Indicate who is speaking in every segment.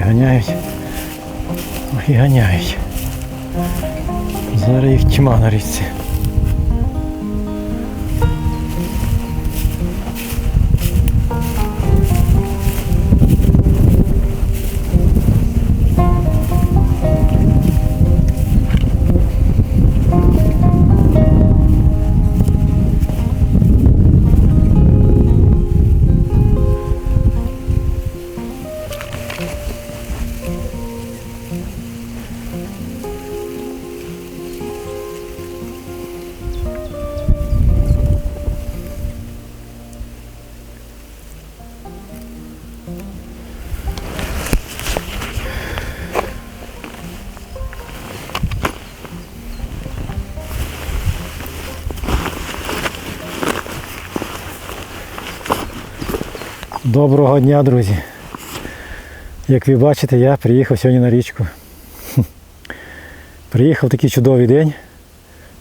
Speaker 1: ганяють. Ох, і ганяють. Зараз їх тьма на річці. Доброго дня, друзі. Як ви бачите, я приїхав сьогодні на річку. Приїхав такий чудовий день.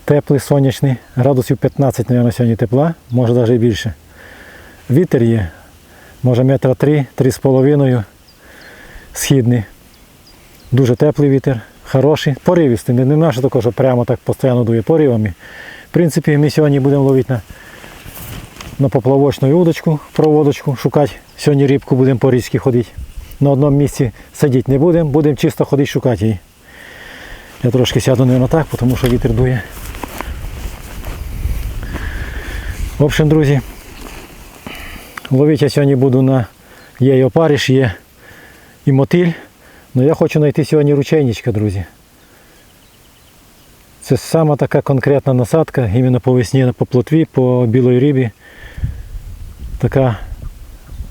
Speaker 1: Теплий, сонячний, градусів 15, мабуть, сьогодні тепла, може навіть і більше. Вітер є, може метра 3, 3,5 східний. Дуже теплий вітер, хороший, поривістий. Не, наше такого, що прямо так постійно дує поривами. В принципі, ми сьогодні будемо ловити на на поплавочну удочку, проводочку, шукати. Сьогодні рибку будемо по річці ходити. На одному місці сидіти не будемо, будемо чисто ходити шукати її. Я трошки сяду не так, тому що вітер дує. В общем, друзі, ловити я сьогодні буду на є і опариш, є і мотиль. Але я хочу знайти сьогодні ручейничка, друзі. Це сама така конкретна насадка, іменно по весні, по плотві, по білої рибі. Така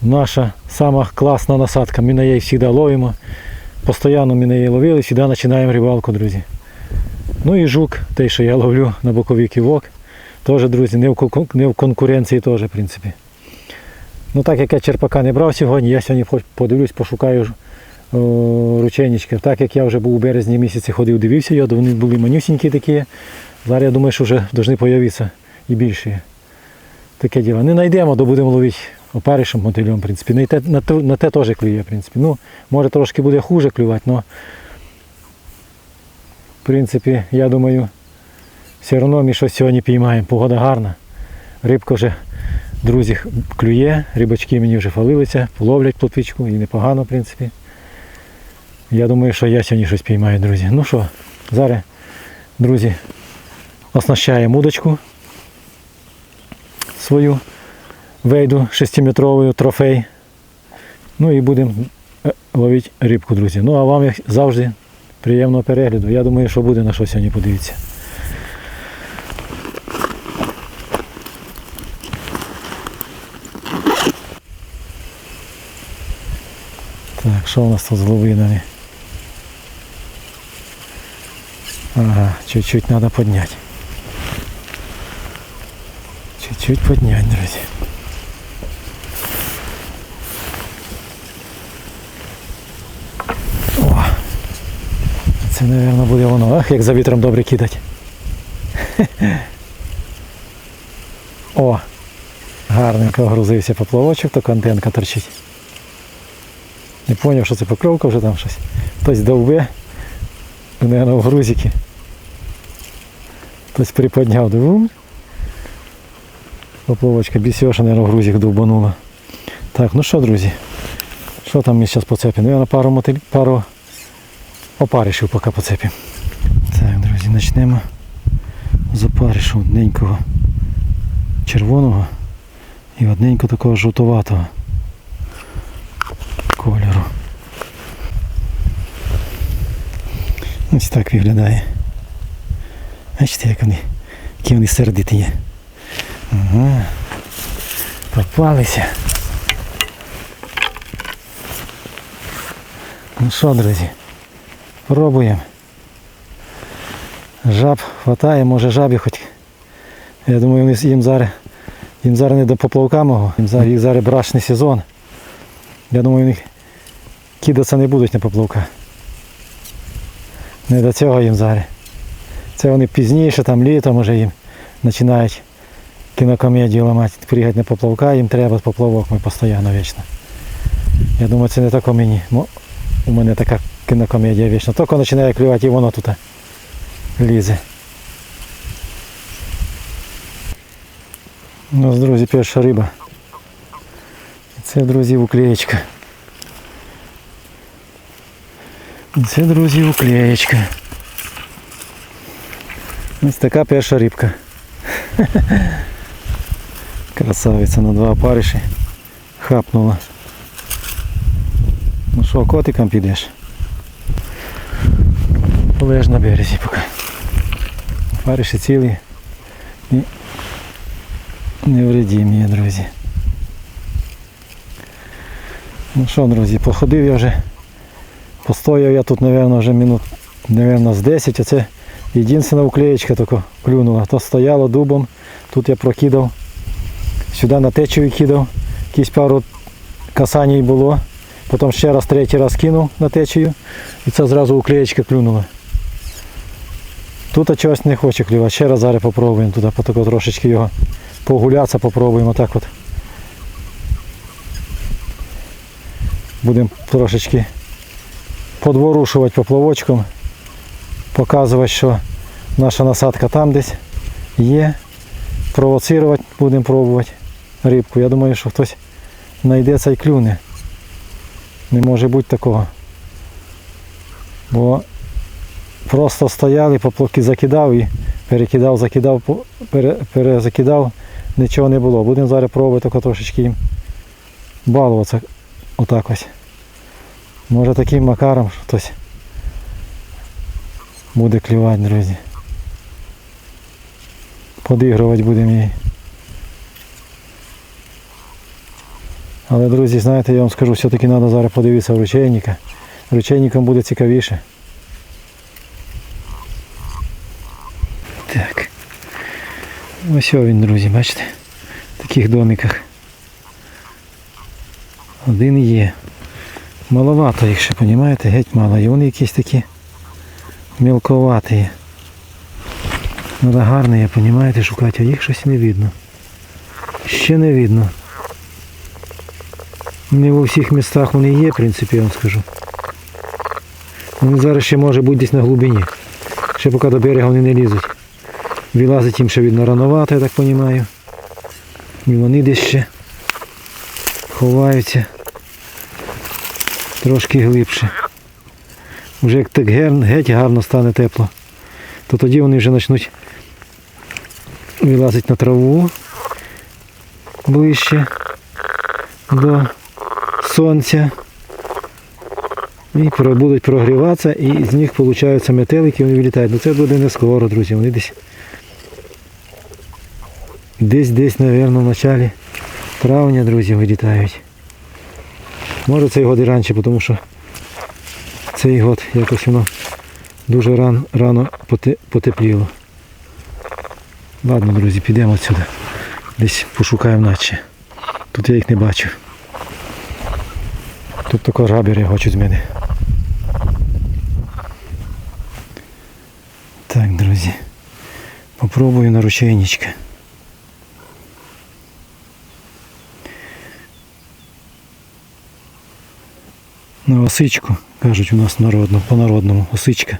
Speaker 1: наша сама класна насадка. Ми на неї завжди ловимо. Постоянно ми на неї ловили, завжди починаємо рибалку, друзі. Ну і жук, той, що я ловлю на боковий ківок. Теж, друзі, не в, не в конкуренції теж, в принципі. Ну так як я черпака не брав сьогодні, я сьогодні подивлюсь, пошукаю ж. Так як я вже був у березні місяці ходив, дивився, його, вони були манюсінькі такі. Зараз я думаю, що вже повинні з'явитися і більші. Таке діло. Не знайдемо, то будемо ловити опаришем, мотилем, в принципі. На те, на, на те теж клює, в принципі. Ну, може трошки буде хуже клювати, але в принципі, я думаю, все одно ми щось сьогодні піймаємо. Погода гарна. Рибка вже, друзі, клює, рибачки мені вже фалилися, ловлять плотвичку і непогано, в принципі. Я думаю, що я сьогодні щось піймаю, друзі. Ну що, зараз, друзі, оснащаємо удочку свою вейду 6-метровою трофей. Ну і будемо е, ловити рибку, друзі. Ну а вам, як завжди, приємного перегляду. Я думаю, що буде на що сьогодні подивитися. Так, що у нас тут з глибинами? Ага, чуть-чуть треба підняти. Чуть-чуть поднять, друзі. О! Це, мабуть, буде воно. Ах, як за вітром добре кидати. О! Гарненько грузився поплавочок, то контентка торчить. Не зрозумів, що це покровка вже там щось. Хтось довбе. Наверное, в грузики. Хтось приподняв. Диву. Поплавочка бісьоша, в грузик довбанула. Так, ну що, друзі? Що там ми зараз поцепимо? Наверное, пару, мотиль... пару опаришів поки поцепимо. Так, друзі, почнемо з опаришу одненького червоного і одненького такого жовтуватого кольору. Ось так виглядає. Бачите, як вони, які вони сердиті є. Ага. Попалися. Ну що, друзі, пробуємо. Жаб хватає, може жабі хоч. Я думаю, їм зараз, їм зараз не до поплавка мого, їм зараз, їх зараз брашний сезон. Я думаю, вони кидатися не будуть на поплавка. Не до цього їм зараз. Це вони пізніше, там літо, може їм починають кінокомедію ламати, приїхати на поплавка, їм треба поплавок ми постійно вічно. Я думаю, це не тако мені. У мене така кінокомедія вічно. Тільки починає клювати і воно тут лізе. У нас, друзі, перша риба. Це, друзі, уклеєчка. Це, друзі, уклеєчка. Ось така перша рибка. Красавиця на два опариші. Хапнула. Ну що, котиком підеш? Леж на березі поки. Опариші цілі і невредимі, друзі. Ну що, друзі, походив я вже. Постояв я тут, мабуть, вже минут, мабуть, з 10. Оце єдина уклеєчка тільки клюнула. То стояло дубом, тут я прокидав. Сюди на течію кидав. Якісь пару касаній було. Потім ще раз, третій раз кинув на течію. І це зразу уклеєчка клюнула. Тут чогось не хоче клювати. Ще раз зараз попробуємо туди, потім трошечки його погулятися, попробуємо так от. Будемо трошечки подворушувати поплавочком, показувати, що наша насадка там десь є. Провоцирувати будемо пробувати рибку. Я думаю, що хтось знайдеться і клюне. Не може бути такого. Бо просто стояли, поплавки закидав і перекидав, закидав, пере, перезакидав, нічого не було. Будемо зараз пробувати тако трошечки їм балуватися отак ось. Може таким макаром хтось буде клювати, друзі. Подігрувати будемо її. Але, друзі, знаєте, я вам скажу, все-таки треба зараз подивитися в ручейника. Ручейником буде цікавіше. Так. Ось він, друзі, бачите? В таких домиках. Один є. Маловато їх ще, розумієте, геть мало. І вони якісь такі мілковаті. Треба гарні, розумієте, шукати, а їх щось не видно. Ще не видно. Не у всіх містах вони є, в принципі, я вам скажу. Вони зараз ще може бути десь на глибині. Ще поки до берега вони не лізуть. Вилазить їм ще видно рановато, я так розумію. І вони десь ще ховаються трошки глибше. Вже як так геть гарно стане тепло, то тоді вони вже почнуть вилазити на траву ближче до сонця. І будуть прогріватися, і з них виходять метелики, вони вилітають. Ну це буде не скоро, друзі. Вони десь десь, десь, мабуть, в началі травня, друзі, вилітають. Може цей год і раніше, тому що цей год якось воно дуже ран, рано потепліло. Ладно, друзі, підемо відсюди. Десь пошукаємо наче. Тут я їх не бачу. Тут тако жабіри хочуть з мене. Так, друзі. Попробую на ручейничка. На осичку, кажуть у нас народно, по-народному. Осичка.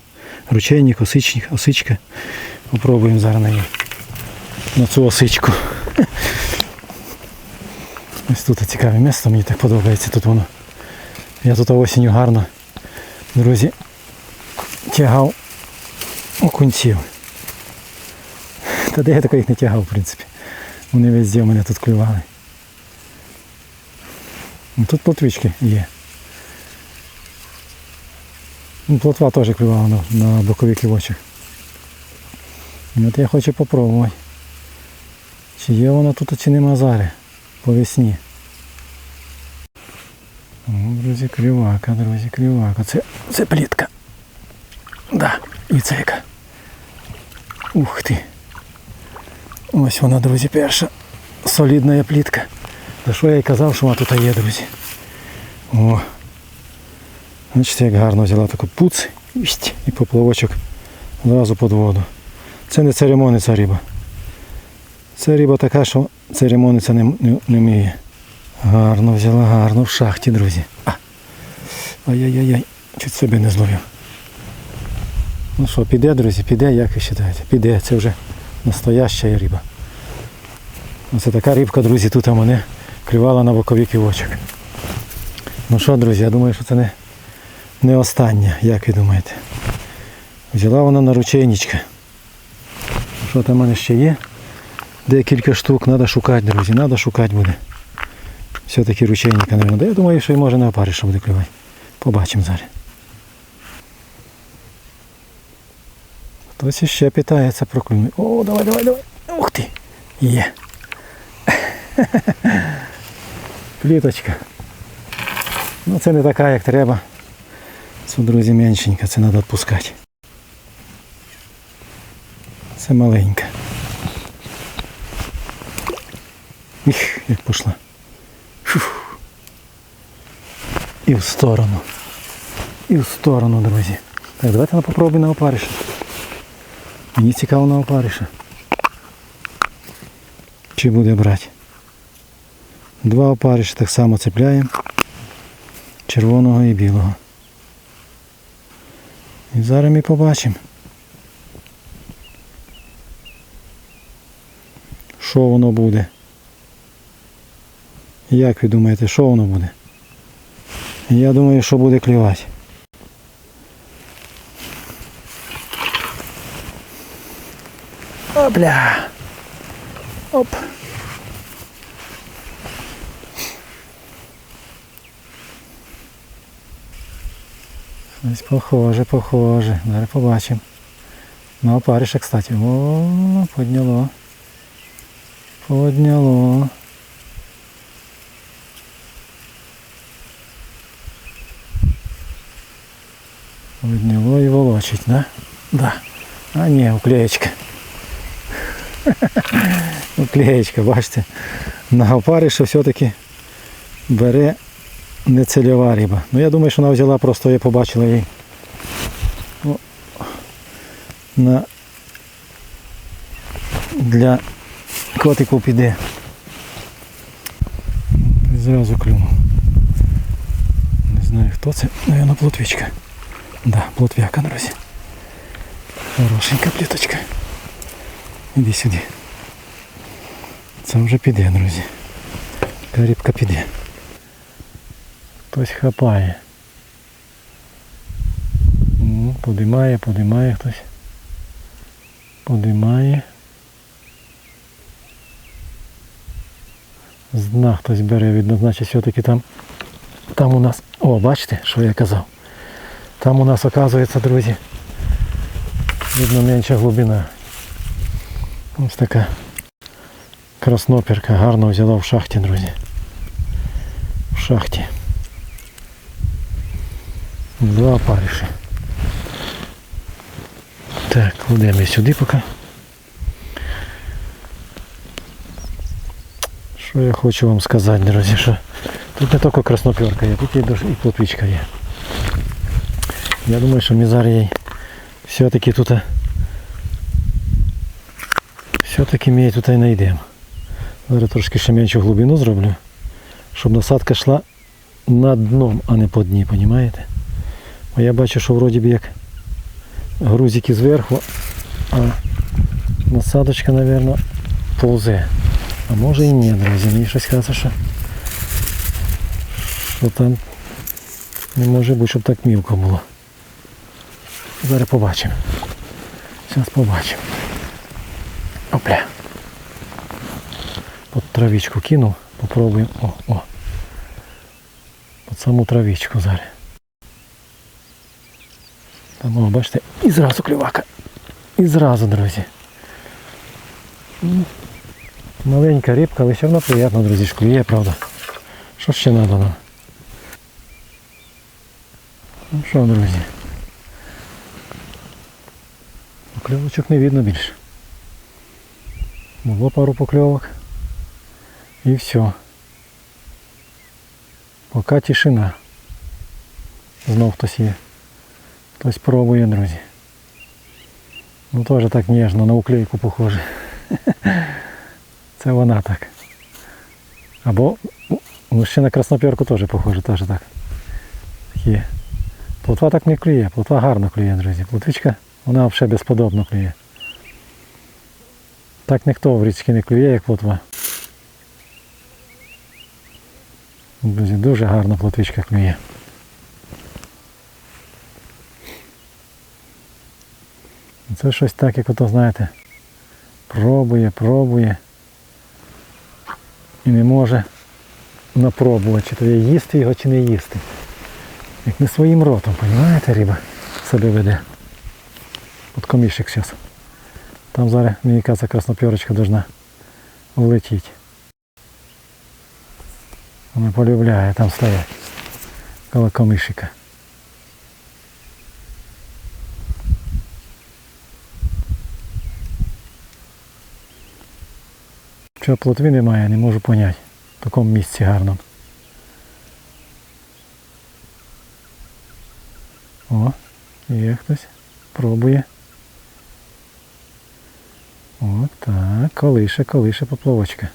Speaker 1: Ручейник, осичник, осичка. Попробуємо зараз на, на цю осичку. Ось тут цікаве місце, мені так подобається тут воно. Я тут осінню гарно, друзі, тягав окунців. Та де я тако їх не тягав, в принципі. Вони везде у мене тут клювали. Тут плотвички є. Ну, Плотва теж клювала на, на бокові кивочах. От я хочу попробувати. Чи є вона тут, чи нема зараз по весні. О, друзі, крівака, друзі, крівака. Це, це плітка. Да, і це яка. Ух ти. Ось вона, друзі, перша солідна плітка. За що я й казав, що вона тут є, друзі. О. Бачите, як гарно взяла таку пуц і поплавочок одразу під воду. Це не церемониться риба. Це риба така, що церемониться не, не, не вміє. Гарно взяла, гарно в шахті, друзі. Ай-яй-яй. Чуть себе не зловив. Ну що, піде, друзі, піде, як ви вважаєте? Піде, це вже настояща риба. Оце така рибка, друзі, тут у мене клювала на боковий ківочок. Ну що, друзі, я думаю, що це не, не остання, як ви думаєте. Взяла вона на ручейничка. Що там у мене ще є? Декілька штук треба шукати, друзі, треба шукати буде. Все-таки ручейника, мабуть. Я думаю, що і може на опариша буде клювати. Побачимо зараз. Хтось іще питається про клювання. О, давай, давай, давай. Ух ти! Є. Пліточка. Ну це не така, як треба. Друзі, меншенька, це треба відпускати. Це маленька. Їх, як пішла. Фух. І в сторону. І в сторону, друзі. Так, давайте на попробуй на опариша. Мені цікаво на опариша. Чи буде брати? Два опариша так само цепляємо. Червоного і білого. І зараз ми побачимо. Що воно буде? Як ви думаєте, що воно буде? Я думаю, що буде клювати. Опля! Оп! Ось похоже, похоже. Зараз побачимо. Ну, опариша, кстати. О, подняло. Подняло. Подняло і волочить, да? Да. А ні, уклеєчка. Уклеєчка, бачите. На опариша все-таки бере не цільова риба. Ну я думаю, що вона взяла, просто я побачила її. О, на... Для котику піде. Зразу клюнув. Не знаю хто це, Наверно, плотвичка. Да, плотвяка, друзі. Хорошенька пліточка. Іди сюди. Це вже піде, друзі. Така рибка піде. Хтось хапає. Ну, Подимає, подимає хтось. Подимає. З дна хтось бере, видно, значить все-таки там, там у нас... О, бачите, що я казав? Там у нас оказується, друзі, видно менша глибина. Ось така красноперка гарно взяла в шахті, друзі. В шахті. Два опариші. Так, кладемо сюди поки. Що я хочу вам сказати, друзі, що тут не тільки красноперка є, тут і плотвичка є. Я думаю, що ми зараз все-таки тут все-таки ми її тут і знайдемо. Зараз трошки ще меншу глибину зроблю, щоб насадка йшла над дном, а не по дні, розумієте? Бо я бачу, що вроді б як грузики зверху, а насадочка, мабуть, повзе. А може і ні, друзі. Мені щось каже, що, що там не може бути, щоб так мілко було. Зараз побачимо. Зараз побачимо. Опля. Под травичку кинув, попробуємо. О, о. Под саму травичку зараз. Там, о, бачите, і зразу клювака. І зразу, друзі. Маленька рибка, але все одно приємно, друзі, ж правда. Що ще треба нам? Ну що, друзі? Покльовочок не видно більше. Було пару покльовок. І все. Поки тишина. Знов хтось є. Хтось пробує, друзі. Ну теж так ніжно, на уклейку похоже. Це вона так. Або ну, ще на красноперку теж похоже, теж так. Такі Плотва так не клює, плотва гарно клює, друзі. Плотвичка, вона взагалі безподобно клює. Так ніхто в річці не клює, як плотва. Друзі, дуже гарно плотвичка клює. Це щось так, як ото, знаєте, пробує, пробує і не може напробувати, чи то є їсти його, чи не їсти. Як не своїм ротом, розумієте, риба себе веде. От комішик зараз. Там зараз, мені кажется, краснопьорочка должна влетіти. Вона полюбляє там стоять. Коло комишика. Чого плотви немає, не можу поняти. В такому місці гарному. О, є хтось. Пробує. От так, колише, колише поплавочка.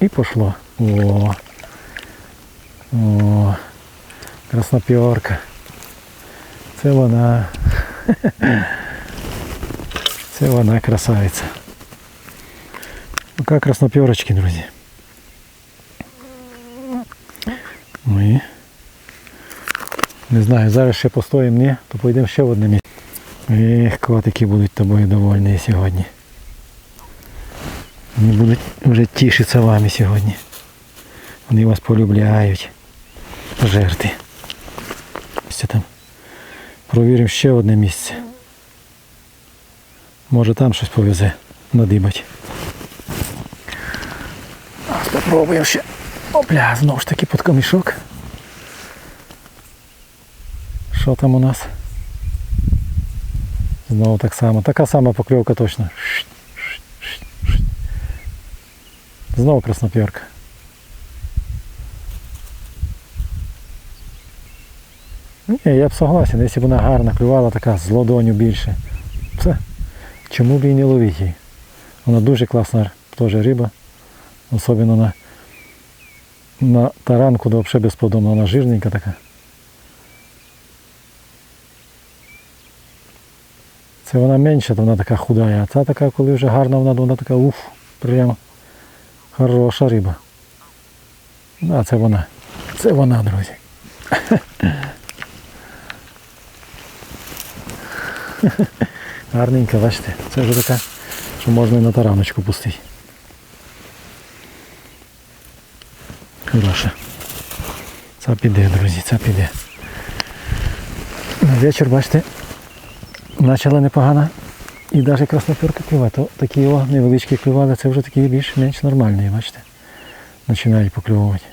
Speaker 1: І пошло. О. О. Краснопьорка. Це вона. Це вона красавиця. Пока краснопьорочки, друзі. Ми. Не знаю, зараз ще постоїмо, ні, то поїдемо ще в одне місце. Ех, котики будуть тобою довольні сьогодні. Вони будуть вже тішитися вами сьогодні. Вони вас полюбляють. Жерти. Ось там. Провіримо ще одне місце. Може там щось повезе надибать. А, Спробуємо ще. Опля, знову ж таки під камішок. Що там у нас? Знову так само. Така сама покльовка точно. Знову краснопірка. Ні, я б согласен, якщо б вона гарно клювала, така з ладоню більше. Це, чому б і не ловити її? Вона дуже класна теж риба. Особливо на, на таранку, де взагалі безподобно, вона жирненька така. Це вона менша, то вона така худая, а ця така, коли вже гарна, вона, вона така уф, прямо хороша риба. Да, це вона. Це вона, друзі. Гарненька, бачите, це вже така, що можна і на тараночку пустити. Хороша. Це піде, друзі, це піде. На вечір, бачите, почала непогано. І навіть красноперка клювати. То такі о, невеличкі клювали, це вже такі більш-менш нормальні, бачите. Починають поклювати.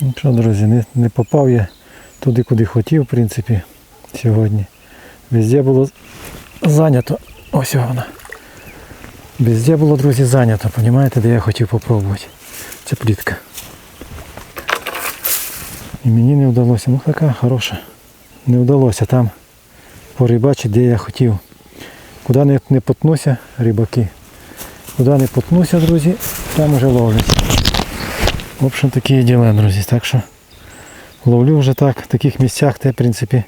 Speaker 1: Ну що, друзі, не, не попав я туди, куди хотів, в принципі, сьогодні. Везде було зайнято. Ось вона. Везде було, друзі, зайнято, розумієте, де я хотів попробувати. Це плітка. І мені не вдалося. Ну така хороша. Не вдалося там порибачити, де я хотів. Куди не, не потнуся, рибаки. Куди не потнуся, друзі, там уже ловлять. В общем, такі діла, друзі. Так що ловлю вже так, в таких місцях, де, в принципі,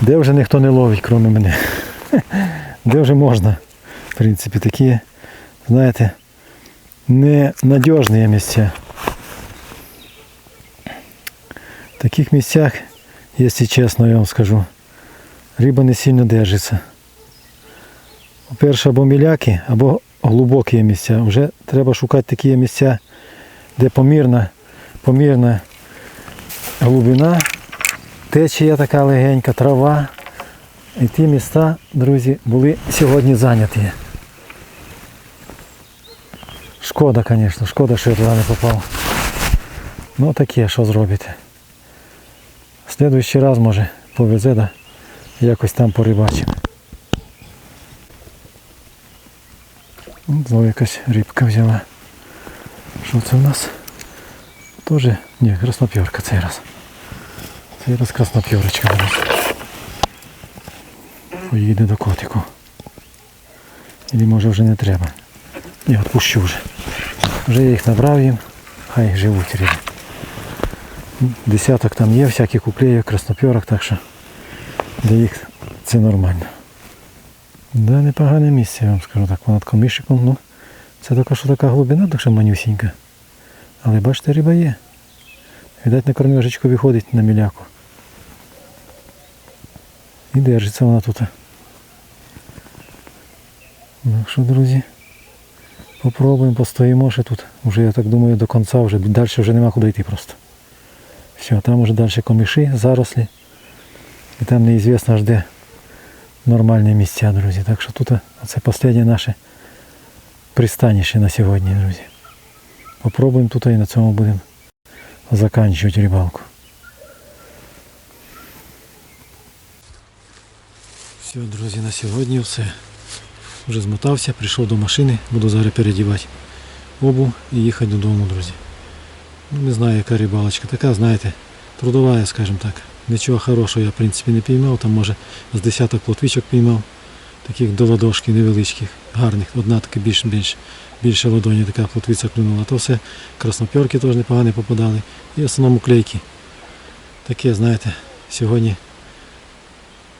Speaker 1: де вже ніхто не ловить, крім мене. Де вже можна. В принципі, такі, знаєте, ненадіжні місця. В таких місцях, якщо чесно, я вам скажу, риба не сильно держиться. По-перше, або міляки, або глибокі місця. Вже треба шукати такі місця, де помірна, помірна глибина, течія така легенька, трава. І ті міста, друзі, були сьогодні зайняті. Шкода, звісно, шкода, що я туди не попав. Ну таке, що зробите. В следующий раз може повезе, да? якось там порибачимо. От Знову якась рибка взяла. Що це у нас? Тоже, ні, краснопьорка цей раз. Цей раз краснопьорочка буде. Поїде до котику. Или може вже не треба. Ні, відпущу вже. Вже я їх набрав їм, хай живуть риби. Десяток там є, всяких куклеїв, красноперок, так що для їх це нормально. Да, непогане місце, я вам скажу так, понад комишиком. Ну, це така, що така глибина, так що манюсінька. Але бачите, риба є. Видать, на кормежечку виходить на міляку. І держиться вона тут. Так що, друзі, попробуємо, постоїмо ще тут. Вже, я так думаю, до кінця вже далі вже нема куди йти просто. Все, там уже далі комиші, зарослі. І там неізвісно аж де нормальні місця, друзі. Так що тут це останнє наше пристаніще на сьогодні, друзі. Попробуємо тут і на цьому будемо заканчувати рибалку. Все, друзі, на сьогодні все. Вже змотався, прийшов до машини, буду зараз передівати обув і їхати додому, друзі. Ну, не знаю, яка рибалочка. Така, знаєте, трудова, скажімо так. Нічого хорошого я, в принципі, не піймав. Там, може, з десяток плотвичок піймав. Таких до ладошки невеличких, гарних. Одна така більш, більш, більше ладоні, така плотвиця клюнула. То все красноперки теж непогані попадали. І в основному клейки. Таке, знаєте, сьогодні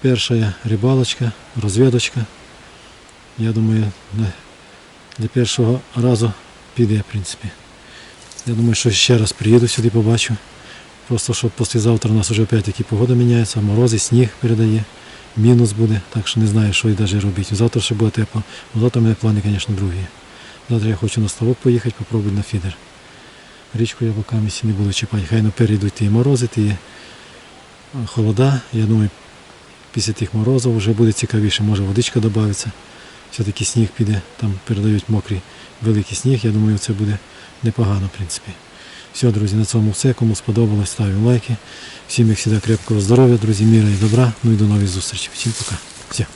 Speaker 1: перша рибалочка, розвідочка. Я думаю, для першого разу піде, в принципі. Я думаю, що ще раз приїду сюди, побачу. Просто щоб післязавтра у нас вже опять таки погода міняється, морози, сніг передає, мінус буде, так що не знаю, що і навіть робити. Завтра ще буде тепло. Ну, Завтра в мене плани, звісно, другі. Завтра я хочу на ставок поїхати, попробувати на фідер. Річку я місці не буду чіпати. Хай ну перейдуть ті морози, ті е, холода. Я думаю, після тих морозів вже буде цікавіше, може водичка додається. Все-таки сніг піде, там передають мокрий великий сніг. Я думаю, це буде непогано, в принципі. Все, друзі, на цьому все. Кому сподобалось, ставимо лайки. Всім, як завжди, крепкого здоров'я, друзі, міра і добра. Ну і до нових зустрічей. Всім пока. Все.